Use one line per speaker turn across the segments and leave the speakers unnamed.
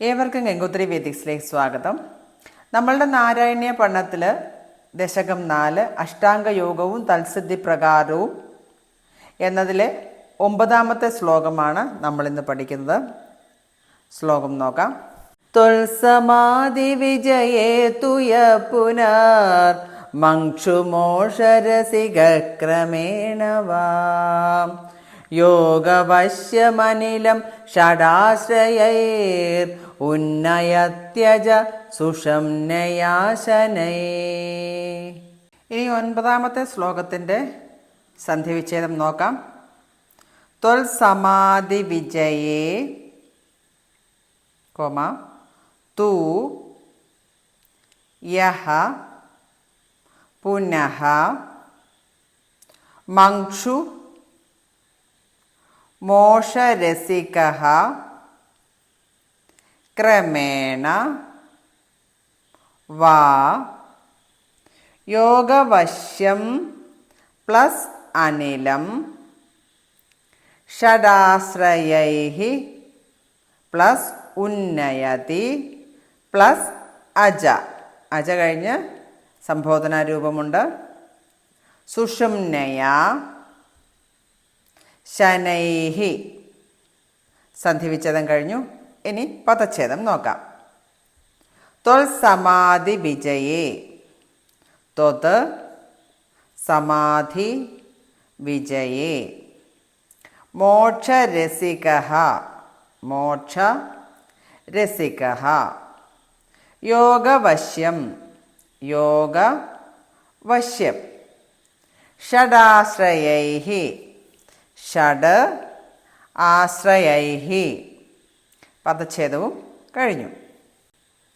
ഏവർക്കും ഗംഗോത്രി വേദിക്സിലേക്ക് സ്വാഗതം. നമ്മളുടെ നാരായണീയ പഠനത്തിൽ ദശകം നാല് അഷ്ടാംഗ യോഗവും തത്സിദ്ധി പ്രകാരവും എന്നതിലെ ഒമ്പതാമത്തെ ശ്ലോകമാണ് നമ്മളിന്ന് പഠിക്കുന്നത്. ശ്ലോകം നോക്കാം. തൊൽസമാധി വിജയേ തുയ പുനർ മോഷരസിക വാം. യോഗവശ്യമനിലം ഷടാശ്രയൈർ ഉന്നയത്യജ സുഷംനയാശനൈ. ഇനി ഒൻപതാമത്തെ ശ്ലോകത്തിന്റെ സന്ധിവിച്ഛേദം നോക്കാം. ത്വൽ സമാധി വിജയേ കോമ തൂ യഹ പുനഃ മക്ഷു മോഷരസിക ക്രമേണ വാ യോഗവശ്യം പ്ലസ് അനിലം ഷഡാശ്രയൈ പ്ലസ് ഉന്നയതി പ്ലസ് അജ. അജ കഴിഞ്ഞ് സംബോധനാരൂപമുണ്ട്. സുഷുംനയാ ശനൈഹി. സന്ധിവിച്ഛേദം കഴിഞ്ഞു. ഇനി പദച്ഛേദം നോക്കാം. തൊൽ സമാധി വിജയേ. തൊത് സമാധി വിജയേ. മോക്ഷരസിക. മോക്ഷ രസിക യോഗവശ്യം. യോഗവശ്യം. ഷഡാശ്രയൈ ഷഡ് ആശ്രയൈഹി. പദച്ഛേദവും കഴിഞ്ഞു.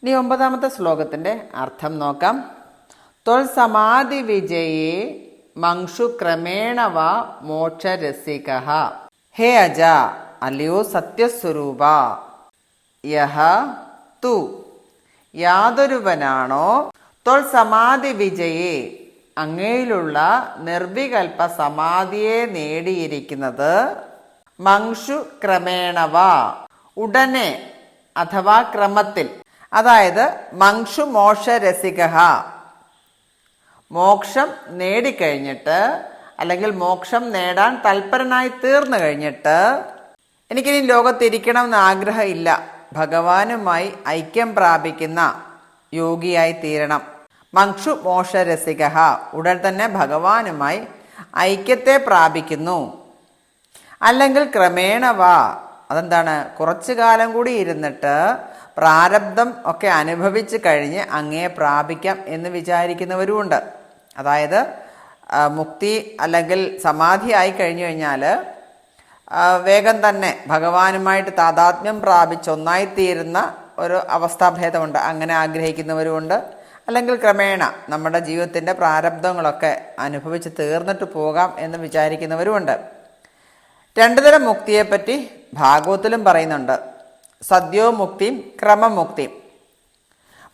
ഇനി ഒമ്പതാമത്തെ ശ്ലോകത്തിന്റെ അർത്ഥം നോക്കാം. തൊൽ സമാധി വിജയേ മങ്ഷു ക്രമേണ വ മോക്ഷരസിക. ഹേ അജ അല്ലയോ സത്യസ്വരൂപ. യഹ തു. യാതൊരുവനാണോ? തൊൽ സമാധി വിജയേ അങ്ങയിലുള്ള നിർവികൽപ്പ സമാധിയെ നേടിയിരിക്കുന്നത് മങ്ഷു ക്രമേണവ ഉടനെ അഥവാ ക്രമത്തിൽ അതായത് മങ്ഷു മോക്ഷരസിക മോക്ഷം നേടിക്കഴിഞ്ഞിട്ട് അല്ലെങ്കിൽ മോക്ഷം നേടാൻ തൽപരനായി തീർന്നു കഴിഞ്ഞിട്ട് എനിക്കിനി ലോകത്തിരിക്കണം എന്ന് ആഗ്രഹമില്ല. ഭഗവാനുമായി ഐക്യം പ്രാപിക്കുന്ന യോഗിയായി തീരണം. മക്ഷു മോക്ഷരസിക ഉടൻ തന്നെ ഭഗവാനുമായി ഐക്യത്തെ പ്രാപിക്കുന്നു. അല്ലെങ്കിൽ ക്രമേണ വാ. അതെന്താണ്? കുറച്ചു കാലം കൂടി ഇരുന്നിട്ട് പ്രാരബ്ധം ഒക്കെ അനുഭവിച്ച് കഴിഞ്ഞ് അങ്ങേ പ്രാപിക്കാം എന്ന് വിചാരിക്കുന്നവരുമുണ്ട്. അതായത് മുക്തി അല്ലെങ്കിൽ സമാധി ആയി കഴിഞ്ഞു കഴിഞ്ഞാൽ വേഗം തന്നെ ഭഗവാനുമായിട്ട് താതാത്മ്യം പ്രാപിച്ച് ഒന്നായിത്തീരുന്ന ഒരു അവസ്ഥാഭേദമുണ്ട്. അങ്ങനെ ആഗ്രഹിക്കുന്നവരുമുണ്ട്. അല്ലെങ്കിൽ ക്രമേണ നമ്മുടെ ജീവിതത്തിന്റെ പ്രാരബ്ധങ്ങളൊക്കെ അനുഭവിച്ച് തീർന്നിട്ട് പോകാം എന്ന് വിചാരിക്കുന്നവരുമുണ്ട്. രണ്ടു തരം മുക്തിയെപ്പറ്റി ഭാഗവത്തിലും പറയുന്നുണ്ട്. സദ്യോമുക്തിയും ക്രമമുക്തിയും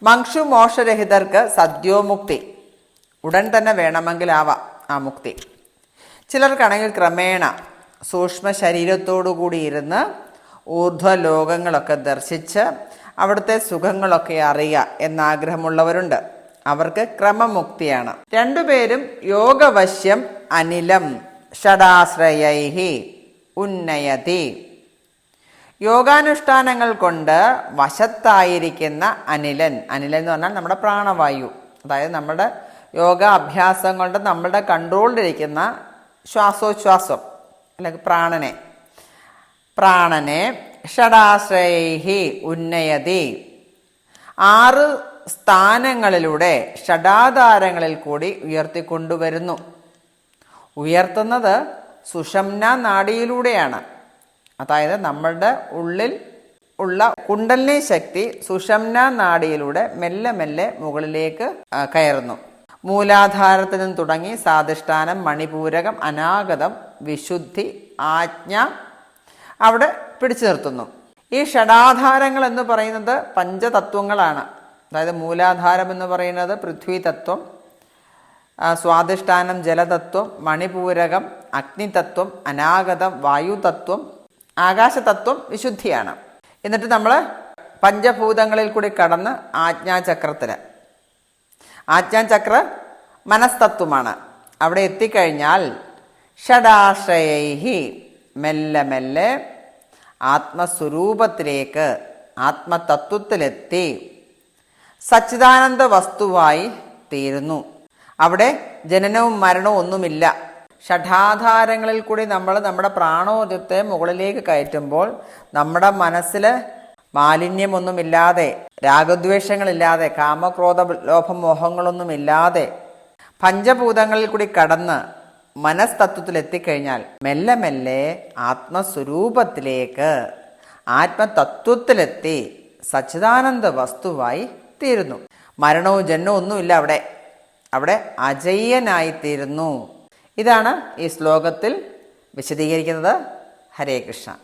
മങ്ഷു മോക്ഷരഹിതർക്ക് സദ്യോമുക്തി ഉടൻ തന്നെ വേണമെങ്കിലാവാം ആ മുക്തി. ചിലർക്കാണെങ്കിൽ ക്രമേണ സൂക്ഷ്മ ശരീരത്തോടു കൂടി ഇരുന്ന് ഊർധ്വലോകങ്ങളൊക്കെ ദർശിച്ച് അവിടുത്തെ സുഖങ്ങളൊക്കെ അറിയുക എന്നാഗ്രഹമുള്ളവരുണ്ട്. അവർക്ക് ക്രമമുക്തിയാണ്. രണ്ടുപേരും യോഗവശ്യം അനിലം ഷടാശ്രയൈഹി ഉന്നയതി. യോഗാനുഷ്ഠാനങ്ങൾ കൊണ്ട് വശത്തായിരിക്കുന്ന അനിലൻ അനിലൻ എന്ന് പറഞ്ഞാൽ നമ്മുടെ പ്രാണവായു അതായത് നമ്മുടെ യോഗ അഭ്യാസം കൊണ്ട് നമ്മുടെ കൺട്രോളിലിരിക്കുന്ന ശ്വാസോച്ഛ്വാസം അല്ലെങ്കിൽ പ്രാണനെ പ്രാണനെ ഷടാശ്രയൈഹി ഉന്നയതി. ആറ് സ്ഥാനങ്ങളിലൂടെ ഷടാധാരങ്ങളിൽ കൂടി ഉയർത്തിക്കൊണ്ടുവരുന്നു. ഉയർത്തുന്നത് സുഷംന നാഡിയിലൂടെയാണ് അതായത് നമ്മളുടെ ഉള്ളിൽ ഉള്ള കുണ്ടലിനി ശക്തി സുഷംന നാഡിയിലൂടെ മെല്ലെ മെല്ലെ മുകളിലേക്ക് കയറുന്നു. മൂലാധാരത്തിൽ നിന്ന് തുടങ്ങി സാധിഷ്ഠാനം മണിപൂരകം അനാഗതം വിശുദ്ധി ആജ്ഞ. അവിടെ പിടിച്ചു നിർത്തുന്നു. ഈ ഷടാധാരങ്ങൾ എന്ന് പറയുന്നത് പഞ്ചതത്വങ്ങളാണ്. അതായത് മൂലാധാരം എന്ന് പറയുന്നത് പൃഥ്വി തത്വം സ്വാധിഷ്ഠാനം ജലതത്വം മണിപൂരകം അഗ്നിതത്വം അനാഗതം വായുതത്വം ആകാശതത്വം വിശുദ്ധിയാണ്. എന്നിട്ട് നമ്മൾ പഞ്ചഭൂതങ്ങളിൽ കൂടി കടന്ന് ആജ്ഞാചക്രത്തിൽ ആജ്ഞാചക്ര മനസ്തത്വമാണ്. അവിടെ എത്തിക്കഴിഞ്ഞാൽ ഷഡാശ്രയൈഹി മെല്ലെ മെല്ലെ ആത്മസ്വരൂപത്തിലേക്ക് ആത്മതത്വത്തിലെത്തി. സച്ചിദാനന്ദ വസ്തുവായി തീരുന്നു. അവിടെ ജനനവും മരണവും ഒന്നുമില്ല. ഷഠാധാരങ്ങളിൽ കൂടി നമ്മൾ നമ്മുടെ പ്രാണോജത്തെ മുകളിലേക്ക് കയറ്റുമ്പോൾ നമ്മുടെ മനസ്സിൽ മാലിന്യമൊന്നുമില്ലാതെ രാഗദ്വേഷങ്ങളില്ലാതെ കാമക്രോധ ലോഭമോഹങ്ങളൊന്നുമില്ലാതെ പഞ്ചഭൂതങ്ങളിൽ കൂടി കടന്ന് മനസ്തത്വത്തിൽ എത്തിക്കഴിഞ്ഞാൽ മെല്ലെ മെല്ലെ ആത്മസ്വരൂപത്തിലേക്ക് ആത്മതത്വത്തിലെത്തി സച്ചിദാനന്ദ വസ്തുവായി തീരുന്നു. മരണവും ജന്മവും ഒന്നുമില്ല അവിടെ. അവിടെ അജയ്യനായി തീരുന്നു ഇതാണ് ഈ ശ്ലോകത്തിൽ വിശദീകരിക്കുന്നത്. ഹരേ കൃഷ്ണ.